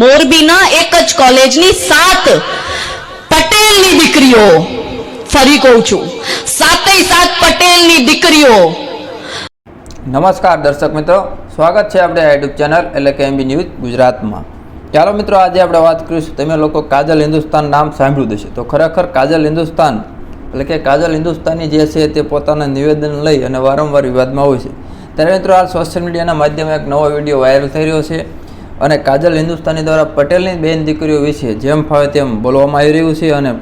મોરબીના એક જ કોલેજની સાત પટેલની દીકરીઓ. ફરી કહું છું સાતે સાત પટેલની દીકરીઓ. નમસ્કાર દર્શક મિત્રો, સ્વાગત છે આપણે યુટ્યુબ ચેનલ એટલે કે એમબી ન્યૂઝ ગુજરાતમાં. ચાલો મિત્રો, આજે આપણે વાત કરીશું, તમે લોકો કાજલ હિન્દુસ્તાન નામ સાંભળ્યું હશે. તો ખરેખર કાજલ હિન્દુસ્તાન એટલે કે કાજલ હિન્દુસ્તાની જે છે તે પોતાના નિવેદન લઈ અને વારંવાર વિવાદમાં હોય છે. ત્યારે મિત્રો, આ સોશિયલ મીડિયાના માધ્યમે એક નવો વીડિયો વાયરલ થઈ રહ્યો છે. અને કાજલ હિન્દુસ્તાની દ્વારા પટેલની બેન દીકરીઓ વિશે જેમ ફાવે તેમ બોલવામાં આવી રહ્યું છે અને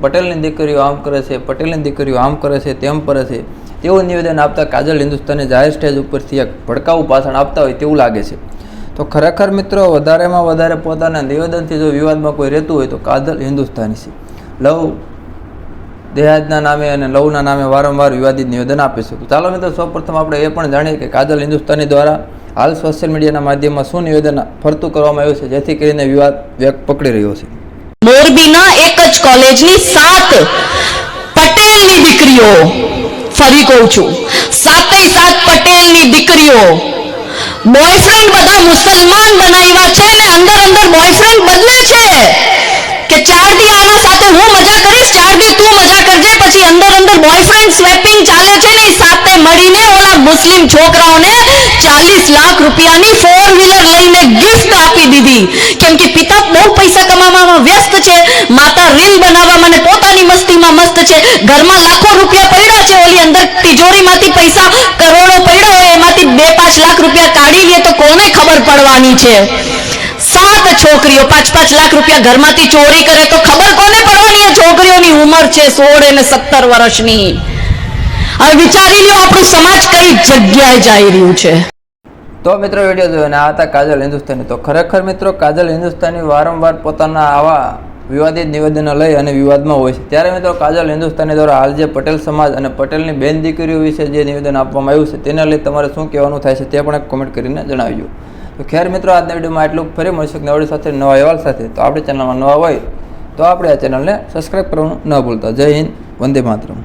પટેલની દીકરીઓ આમ કરે છે, પટેલની દીકરીઓ આમ કરે છે, તેમ કરે છે, તેવું નિવેદન આપતા કાજલ હિન્દુસ્તાની જાહેર સ્ટેજ ઉપરથી એક ભડકાવું ભાષણ આપતા હોય તેવું લાગે છે. તો ખરેખર મિત્રો, વધારેમાં વધારે પોતાના નિવેદનથી જો વિવાદમાં કોઈ રહેતું હોય તો કાજલ હિન્દુસ્તાની છે. લવ, દેહાજના નામે અને લવના નામે વારંવાર વિવાદિત નિવેદન આપે છે. ચાલો મિત્રો, સૌપ્રથમ આપણે એ પણ જાણીએ કે કાજલ હિન્દુસ્તાની દ્વારા હાલ સોશિયલ મીડિયાના માધ્યમમાં શું નિવેદન ફરતું કરવામાં આવ્યું છે? જેથી કરીને વિવાદ વેગ પકડી રહ્યો છે. મોરબીના એક જ કોલેજની સાત પટેલની દીકરીઓ, ફરી કહું છું સાતે સાત પટેલની દીકરીઓ બોયફ્રેન્ડ બધા મુસલમાન બનાવ્યા છે ને અંદર અંદર બોયફ્રેન્ડ બદલે છે કે ચાર દી આના સાથે હું મજા કરીશ, ચાર દી તું મજા કરજે પછી અંદર અંદર બોયફ્રેન્ડ સ્વેપિંગ ચાલે છે ને એ સાથે મળીને ઓલા મુસ્લિમ છોકરાઓને ચાલીસ લાખ રૂપિયાની ફોર વ્હીલર લઈને ગિફ્ટ આપી દીધી. કેમ કે પિતા બહુ પૈસા કમાવામાં વ્યસ્ત છે, માતા રીલ બનાવવામાં પોતાની મસ્તીમાં મસ્ત છે, ઘરમાં લાખો રૂપિયા પડ્યા છે, ઓલી અંદર તિજોરીમાંથી પૈસા કરોડો પડ્યા હોય, એમાંથી બે પાંચ લાખ રૂપિયા કાઢી લે તો કોને ખબર પડવાની છે? સાત છોકરીઓ, પાંચ પાંચ લાખ રૂપિયા ઘરમાંથી ચોરી કરે તો ખબર કોને પડવાની છોકરીઓની ઉંમર છે સોળ અને સત્તર વર્ષની? હવે વિચારી લ્યો, આપણું જગ્યાએ જઈ રહ્યું છે. તો મિત્રો વીડિયો જોઈને આ હતા કાજલ હિન્દુસ્તાની. તો ખરેખર મિત્રો કાજલ હિન્દુસ્તાની વારંવાર પોતાના આવા વિવાદિત નિવેદનો લઈ અને વિવાદમાં હોય છે. ત્યારે મિત્રો કાજલ હિન્દુસ્તાની દ્વારા હાલ જે પટેલ સમાજ અને પટેલની બેન દીકરીઓ વિશે જે નિવેદન આપવામાં આવ્યું છે, તેને લઈ તમારે શું કહેવાનું થાય છે તે પણ એક કોમેન્ટ કરીને જણાવજો. તો ખેર મિત્રો, આજના વિડીયોમાં એટલું ફરી મળશે નવડી સાથે, નવા અહેવાલ સાથે. તો આપણી ચેનલમાં નવા હોય તો આપણે આ ચેનલને સબસ્ક્રાઈબ કરવાનું ન ભૂલતા. જય હિન્દ, વંદે માતરમ.